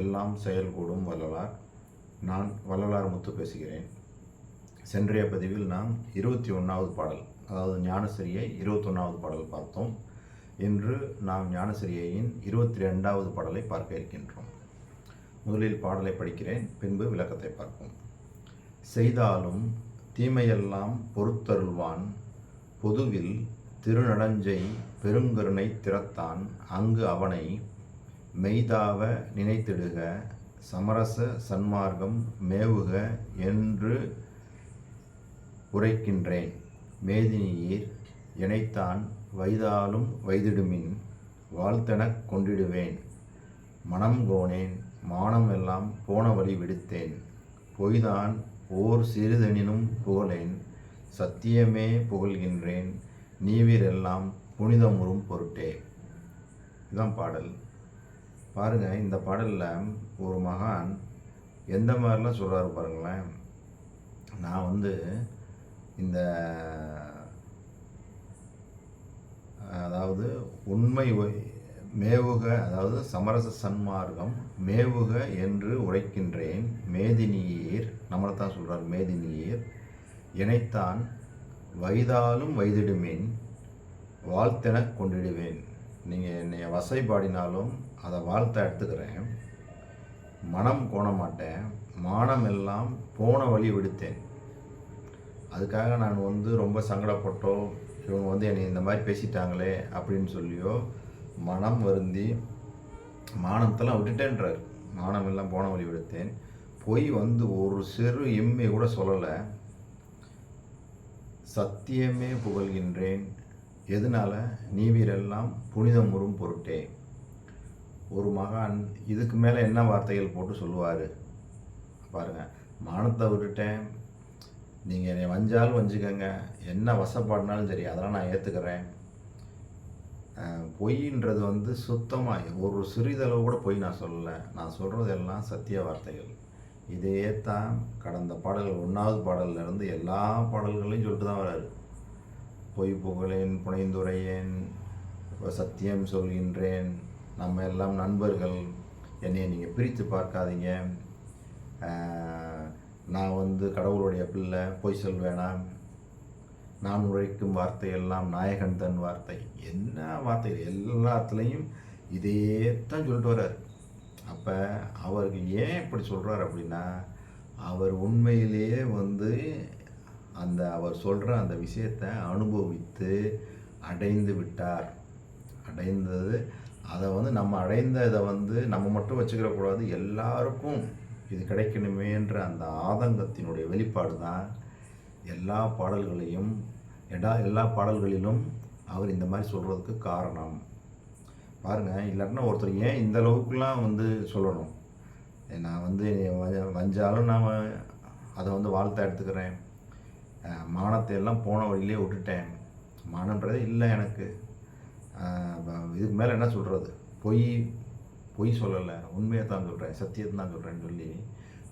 எல்லாம் செயல்கூடும் வள்ளலார். நான் வள்ளலார் முத்து பேசுகிறேன். சென்றைய பதிவில் நாம் இருபத்தி ஒன்றாவது பாடல் அதாவது ஞானசிரியை இருபத்தொன்னாவது பாடல் பார்த்தோம் இன்று நாம் ஞானசிரியையின் இருபத்தி ரெண்டாவது பாடலை பார்க்க இருக்கின்றோம். முதலில் பாடலை படிக்கிறேன் பின்பு விளக்கத்தை பார்ப்போம். செய்தாலும் தீமையெல்லாம் பொறுத்தருள்வான் பொதுவில் திருநடஞ்சை பெருங்கருணை திறத்தான் அங்கு அவனை மெய்தாவ நினைத்திடுக சமரச சன்மார்க்கம் மேவுக என்று உரைக்கின்றேன். மேதினியீர் இணைத்தான் வைதாலும் வைதிடுமின் வாழ்த்தெனக் கொண்டிடுவேன். மனம் கோனேன் மானம் எல்லாம் போன வழி விடுத்தேன். பொய்தான் ஓர் சிறிதெனினும் புகழேன் சத்தியமே புகழ்கின்றேன் நீவிரெல்லாம் புனிதமுறும் பொருட்டே. இதுதான் பாடல். பாருங்கள் இந்த பாடலில் ஒரு மகான் எந்த மாதிரிலாம் சொல்கிறாரு பாருங்களேன். நான் வந்து இந்த அதாவது உண்மை மேவுக அதாவது சமரச சன்மார்க்கம் மேவுக என்று உரைக்கின்றேன். மேதினியீர் நம்மளை தான் சொல்கிறார் மேதினியீர் இணைத்தான் வைதாலும் வைதிடுமேன் வாழ்த்தெனக் கொண்டிடுவேன். நீங்கள் என்னை வசைப்பாடினாலும் அதை வாழ்த்த எடுத்துக்கிறேன். மனம் கோண மாட்டேன் மானம் எல்லாம் போன வழி விடுத்தேன். அதுக்காக நான் வந்து ரொம்ப சங்கடப்பட்டோ இவங்க வந்து என்னை இந்த மாதிரி பேசிட்டாங்களே அப்படின்னு சொல்லியோ மனம் வருந்தி மானத்தெல்லாம் விட்டுட்டேன்றார். மானம் எல்லாம் போன வழி விடுத்தேன். பொய் வந்து ஒரு சிறு எம்மை கூட சொல்லலை. சத்தியமே புகழ்கின்றேன். எதனால நீவீரெல்லாம் புனிதமுறும் பொருட்டே? ஒரு மகான் இதுக்கு மேலே என்ன வார்த்தைகள் போட்டு சொல்லுவார்? பாருங்க மானத்தை விட்டுட்டேன். நீங்கள் என்னை வஞ்சாலும் வஞ்சிக்கங்க. என்ன வசப்பாடினாலும் சரி அதெல்லாம் நான் ஏற்றுக்கிறேன் பொய்ன்றது வந்து சுத்தமாக ஒரு சிறிதளவு கூட பொய் நான் சொல்லலை. நான் சொல்கிறது எல்லாம் சத்திய வார்த்தைகள். இதையே தான் கடந்த பாடல்கள் ஒன்றாவது பாடலில் இருந்து எல்லா பாடல்களையும் சொல்லிட்டு தான் வராரு. பொய் புகழேன் புனைந்துரையேன் சத்தியம் சொல்கின்றேன். நம்ம எல்லாம் நண்பர்கள். என்னை நீங்கள் பிரித்து பார்க்காதீங்க. நான் வந்து கடவுளுடைய பிள்ளை பொய் சொல்வேனா நான் உழைக்கும் வார்த்தை எல்லாம் நாயகன் தன் வார்த்தை. என்ன வார்த்தை? எல்லாத்துலேயும் இதே தான் சொல்லிட்டு வர்றார். அப்போ அவருக்கு ஏன் இப்படி சொல்கிறார் அப்படின்னா அவர் உண்மையிலேயே வந்து அந்த அவர் சொல்கிற அந்த விஷயத்தை அனுபவித்து அடைந்து விட்டார். அடைந்தது அதை வந்து நம்ம அடைந்த இதை வந்து நம்ம மட்டும் வச்சுக்கிறக்கூடாது எல்லாருக்கும் இது கிடைக்கணுமேன்ற அந்த ஆதங்கத்தினுடைய வெளிப்பாடு தான் எல்லா பாடல்களையும் எடா எல்லா பாடல்களிலும் அவர் இந்த மாதிரி சொல்கிறதுக்கு காரணம். பாருங்கள் இல்லாட்டினா ஒருத்தர் ஏன் இந்த அளவுக்குலாம் வந்து சொல்லணும்? நான் வந்து வஞ்சாலும் நான் அதை வந்து வாழ்த்த எடுத்துக்கிறேன். மானத்தை எல்லாம் போன வழியிலே விட்டுட்டேன். மானன்றதே இல்லை எனக்கு. இதுக்கு மேலே என்ன சொல்கிறது பொய் பொய் சொல்லலை. உண்மையை தான் சொல்கிறேன் சத்தியத்தை தான் சொல்கிறேன்னு சொல்லி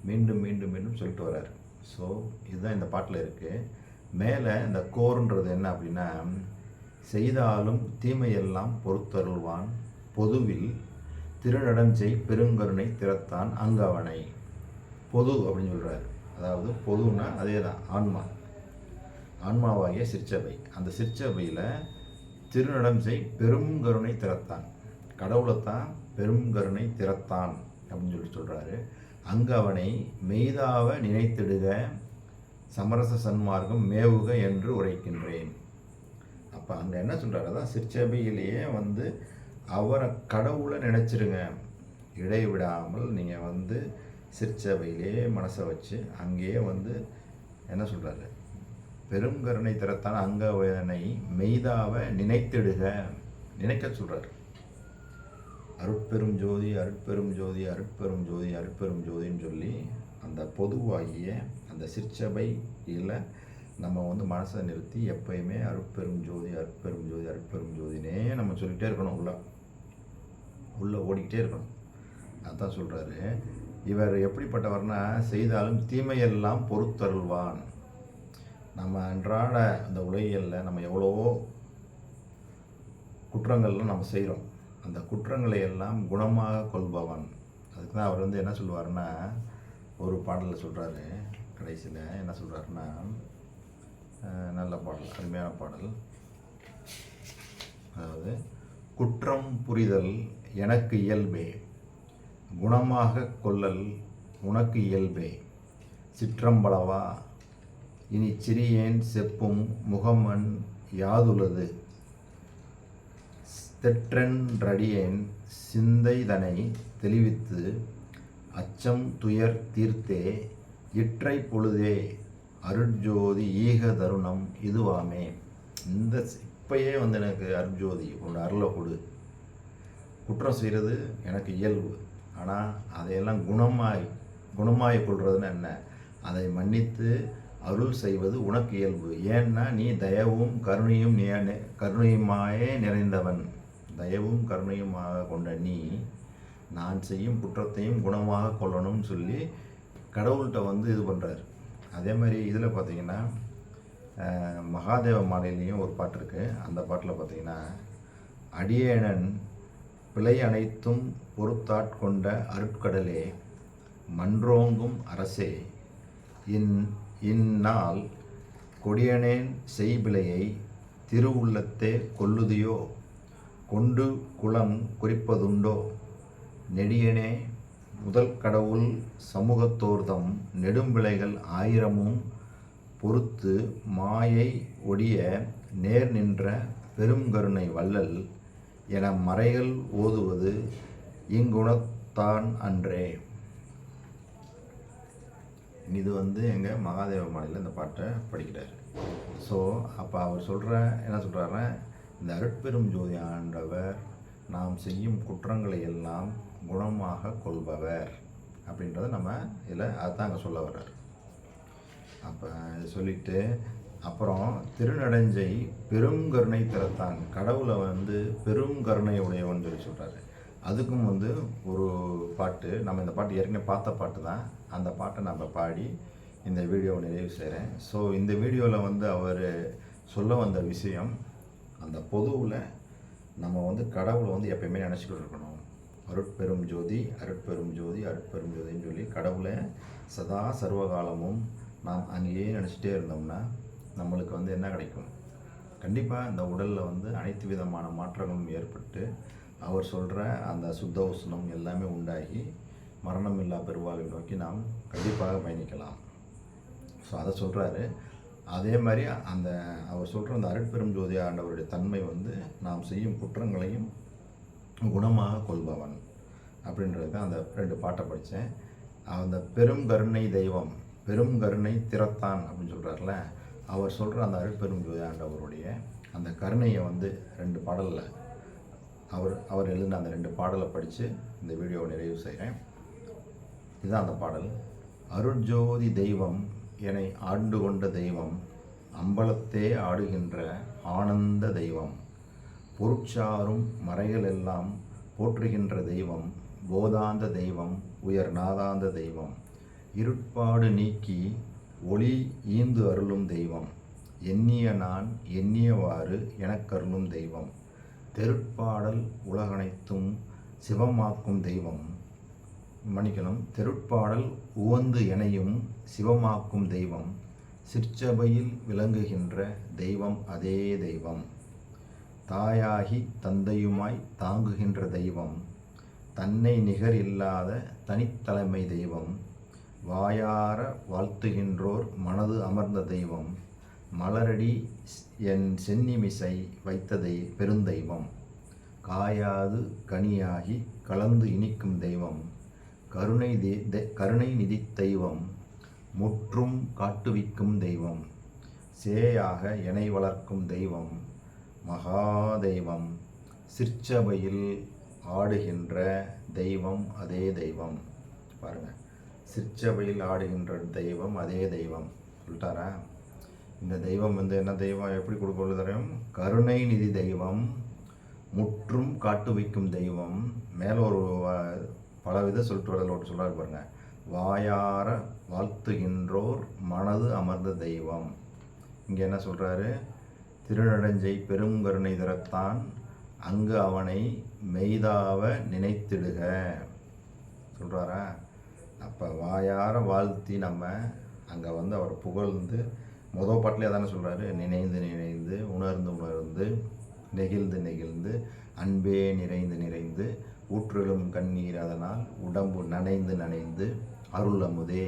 மீண்டும் மீண்டும் மீண்டும் சொல்லிட்டு வர்றார். ஸோ இதுதான் இந்த பாட்டில் இருக்குது மேலே இந்த கோர்ன்றது என்ன அப்படின்னா செய்தாலும் தீமையெல்லாம் பொறுத்தருள்வான். பொதுவில் திருநடஞ்செய் பெருங்கருணை திறத்தான் அங்கவனை. பொது அப்படின்னு சொல்கிறாரு அதாவது பொதுன்னா அதே தான் ஆன்மா. ஆன்மாவாகிய சிற்சபை. அந்த சிற்சபையில் திருநடஞ்சை பெரும் கருணை திறத்தான். கடவுளைத்தான் பெரும் கருணை திறத்தான் அப்படின்னு சொல்லி சொல்கிறாரு அங்கு அவனை மெய்தாவ நினைத்திடுக சமரச சன்மார்க்கம் மேவுக என்று உரைக்கின்றேன். அப்போ அங்கே என்ன சொல்கிறாரு அதான் சிற்சபையிலேயே வந்து அவரை கடவுளை நினச்சிருங்க. இடைவிடாமல் நீங்கள் வந்து சிற்சபையிலே மனசை வச்சு அங்கேயே வந்து என்ன சொல்கிறாரு பெரும் கருணை திறத்தான் அங்கவனை மெய்தாவ நினைத்திடுக நினைக்க சொல்கிறார் அருட்பெரும் ஜோதி அருட்பெரும் ஜோதி அருட்பெரும் ஜோதி அருட்பெரும் ஜோதின்னு சொல்லி அந்த பொதுவாகிய அந்த சிற்சபையில் நம்ம வந்து மனசை நிறுத்தி எப்பயுமே அருட்பெரும் ஜோதி அருட்பெரும் ஜோதி அருட்பெரும் ஜோதினே நம்ம சொல்லிகிட்டே இருக்கணும் உள்ள. உள்ளே ஓடிக்கிட்டே இருக்கணும். அதான் சொல்கிறாரு இவர் எப்படிப்பட்டவர்னா செய்தாலும் தீமையெல்லாம் பொறுத்தருள்வான். நம்ம அன்றாட அந்த உலகியலில் நம்ம எவ்வளவோ குற்றங்கள்லாம் நம்ம செய்கிறோம் அந்த குற்றங்களை எல்லாம் குணமாக கொள்பவன். அதுக்கு தான் அவர் வந்து என்ன சொல்லுவார்னா ஒரு பாடலில் சொல்கிறாரு கடைசியில் என்ன சொல்கிறாருன்னா நல்ல பாடல் அருமையான பாடல். அதாவது குற்றம் புரிதல் எனக்கு இயல்பே. குணமாக கொள்ளல் உனக்கு இயல்பே. சிற்றம்பளவா இனி சிறியேன் செப்பும் முகமன் யாதுலது தெற்றென்றடியேன் சிந்தைதனை தெளிவித்து அச்சம் துயர் தீர்த்தே இற்றை பொழுதே அருட்ஜோதி ஈக தருணம் இதுவாமே. இந்த இப்பயே வந்து எனக்கு அருட்ஜோதி உன்னோட அருளை கொடு. குற்றம் செய்கிறது எனக்கு இயல்பு. ஆனால் அதையெல்லாம் குணமாய் குணமாய் கொள்வதுன்னு என்ன? அதை மன்னித்து அருள் செய்வது உனக்கு இயல்பு. ஏன்னா நீ தயவும் கருணையும் கருணையுமாயே நிறைந்தவன். தயவும் கருணையுமாக கொண்ட நீ நான் செய்யும் குற்றத்தையும் குணமாக கொள்ளணும்னு சொல்லி கடவுள்கிட்ட வந்து இது பண்ணுறாரு அதே மாதிரி இதில் பார்த்தீங்கன்னா மகாதேவ மாலையிலையும் ஒரு பாட்டு இருக்குது அந்த பாட்டில் பார்த்தீங்கன்னா அடியேனன் பிழை அனைத்தும் பொறுத்தாட்கொண்ட அருட்கடலே மன்றோங்கும் அரசே இன் இந்நாள் கொடியனேன் செய்பிழையை திருவுள்ளத்தே கொல்லுதியோ? கொண்டு குலம் குறிப்பதுண்டோ? நெடியனே முதல் கடவுள் சமூகத்தோர்தம் நெடும்பிழைகள் ஆயிரமும் பொறுத்து மாயை ஒடிய நேர் நின்ற பெருங்கருணை வள்ளல் என மறைகள் ஓதுவது இங்குணத்தான் அன்றே. இது வந்து எங்கள் மகாதேவ மாலையில் இந்த பாட்டை படிக்கிறார். ஸோ அப்போ அவர் சொல்கிற என்ன சொல்கிறாருன்னா இந்த அருட்பெரும் ஜோதி ஆண்டவர் நாம் செய்யும் குற்றங்களை எல்லாம் குணமாக கொள்பவர். அப்படின்றத நம்ம இதில் அதுதான் அங்கே சொல்ல வர்றார். அப்போ சொல்லிட்டு அப்புறம் திருநடஞ்சை பெருங்கருணை திறத்தான் கடவுளை வந்து பெருங்கருணை உடையவன் சொல்லி சொல்கிறாரு அதுக்கும் வந்து ஒரு பாட்டு நம்ம இந்த பாட்டு ஏற்கனவே பார்த்த பாட்டு தான். அந்த பாட்டை நம்ம பாடி இந்த வீடியோவை நிறைவு செய்கிறேன் ஸோ இந்த வீடியோவில் வந்து அவர் சொல்ல வந்த விஷயம் அந்த பொதுவில் நம்ம வந்து கடவுளை வந்து எப்பயுமே நினச்சிக்கிட்டு இருக்கணும் அருட்பெரும் ஜோதி அருட்பெரும் ஜோதி அருட்பெரும் ஜோதின்னு சொல்லி கடவுளை சதா சர்வகாலமும் நாம் அங்கேயே நினச்சிட்டே இருந்தோம்னா நம்மளுக்கு வந்து என்ன கிடைக்கும்? கண்டிப்பாக இந்த உடலில் வந்து அனைத்து விதமான மாற்றங்களும் ஏற்பட்டு அவர் சொல்கிற அந்த சுத்த உஷ்ணம் எல்லாமே உண்டாகி மரணம் இல்லா பெருவாழ்வை நோக்கி நாம் கண்டிப்பாக பயணிக்கலாம். ஸோ அதை சொல்கிறாரு அதே மாதிரி அந்த அவர் சொல்கிற அந்த அருட்பெரும் ஜோதி ஆண்டவருடைய தன்மை வந்து நாம் செய்யும் குற்றங்களையும் குணமாக கொள்பவன் அப்படின்றது தான் அந்த ரெண்டு பாட்டை படித்தேன் அந்த பெரும் கருணை தெய்வம் பெரும் கருணை திறத்தான் அப்படின்னு சொல்கிறார்ல அவர் சொல்கிற அந்த அருட்பெரும் ஜோதி ஆண்டவருடைய அந்த கருணையை வந்து ரெண்டு பாடலில் அவர் அவர் எழுதின அந்த ரெண்டு பாடலை படித்து இந்த வீடியோவை நிறைவு செய்கிறேன். இதுதான் அந்த பாடல். அருட்ஜோதி தெய்வம் என்னை ஆண்டு கொண்ட தெய்வம் அம்பலத்தே ஆடுகின்ற ஆனந்த தெய்வம். பொருட்சாரும் மறைகள் எல்லாம் போற்றுகின்ற தெய்வம் போதாந்த தெய்வம் உயர் நாதாந்த தெய்வம். இருட்பாடு நீக்கி ஒளி ஈந்து அருளும் தெய்வம். எண்ணிய நான் எண்ணியவாறு எனக்கருளும் தெய்வம். தெருட்பாடல் உலகனைத்தும் சிவமாக்கும் தெய்வம். மன்னிக்கணும் தெருட்பாடல் உவந்து எனையும் சிவமாக்கும் தெய்வம். சிற்சபையில் விளங்குகின்ற தெய்வம் அதே தெய்வம். தாயாகி தந்தையுமாய் தாங்குகின்ற தெய்வம். தன்னை நிகர் இல்லாத தனித்தலைமை தெய்வம். வாயார வாழ்த்துகின்றோர் மனது அமர்ந்த தெய்வம். மலரடி என் சென்னிமிசை வைத்ததை பெருந்தெய்வம். காயாது கனியாகி கலந்து இனிக்கும் தெய்வம். கருணை தெ- கருணை நிதி தெய்வம். முற்றும் காட்டுவிக்கும் தெய்வம். சேயாக எனை வளர்க்கும் தெய்வம். மகாதெய்வம். சிற்சபையில் ஆடுகின்ற தெய்வம் அதே தெய்வம். பாருங்கள் சிற்சபையில் ஆடுகின்ற தெய்வம் அதே தெய்வம். சொல்லிட்டாரா? இந்த தெய்வம் வந்து என்ன தெய்வம்? எப்படி கொடுக்க தெரியும்? கருணை நிதி தெய்வம் முற்றும் காட்டு வைக்கும் தெய்வம். மேலே ஒரு வ- பல வித சொல்லிட்டு வரல ஒன்று சொல்கிறாரு பாருங்க. வாயார வாழ்த்துகின்றோர் மனது அமர்ந்த தெய்வம். இங்கே என்ன சொல்கிறாரு திருநடஞ்சை பெருங்கருணை திறத்தான் அங்கு அவனை மெய்தாவ நினைத்திடுக. சொல்கிறாரா அப்போ வாயார வாழ்த்தி நம்ம அங்கே வந்து அவர் புகழ்ந்து மொதல் பாட்டிலே தானே சொல்கிறாரு நினைந்து நினைந்து உணர்ந்து உணர்ந்து நெகிழ்ந்து நெகிழ்ந்து அன்பே நிறைந்து நிறைந்து ஊற்றலும் கண்ணீர் அதனால் உடம்பு நனைந்து நனைந்து அருள் அமுதே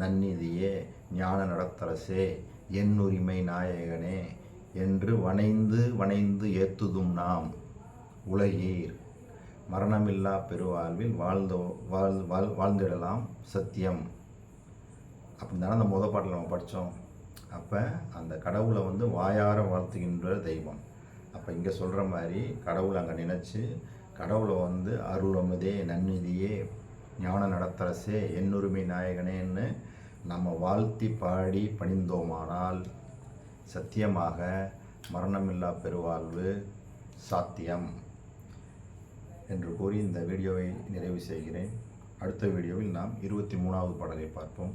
நன்னிதியே ஞான நடத்தரசே என் உரிமை நாயகனே என்று வணைந்து வணைந்து ஏத்துதும் நாம் உலகீர். மரணமில்லா பெருவாழ்வில் வாழ்ந்தோ வாழ் வாழ் வாழ்ந்திடலாம் சத்தியம். அப்படி தானே அந்த முத பாட்டில் நம்ம படித்தோம். அப்போ அந்த கடவுளை வந்து வாயார வாழ்த்துகின்ற தெய்வம். அப்போ இங்கே சொல்கிற மாதிரி கடவுளை அங்கே நினச்சி கடவுளை வந்து அருளமுதே நன்னிதியே ஞான நடத்தரசே என்னுரிமை நாயகனேன்னு நம்ம வாழ்த்தி பாடி பணிந்தோமானால் சத்தியமாக மரணமில்லா பெருவாழ்வு சாத்தியம் என்று கூறி இந்த வீடியோவை நிறைவு செய்கிறேன். அடுத்த வீடியோவில் நாம் இருபத்தி மூணாவது பாடலை பார்ப்போம்.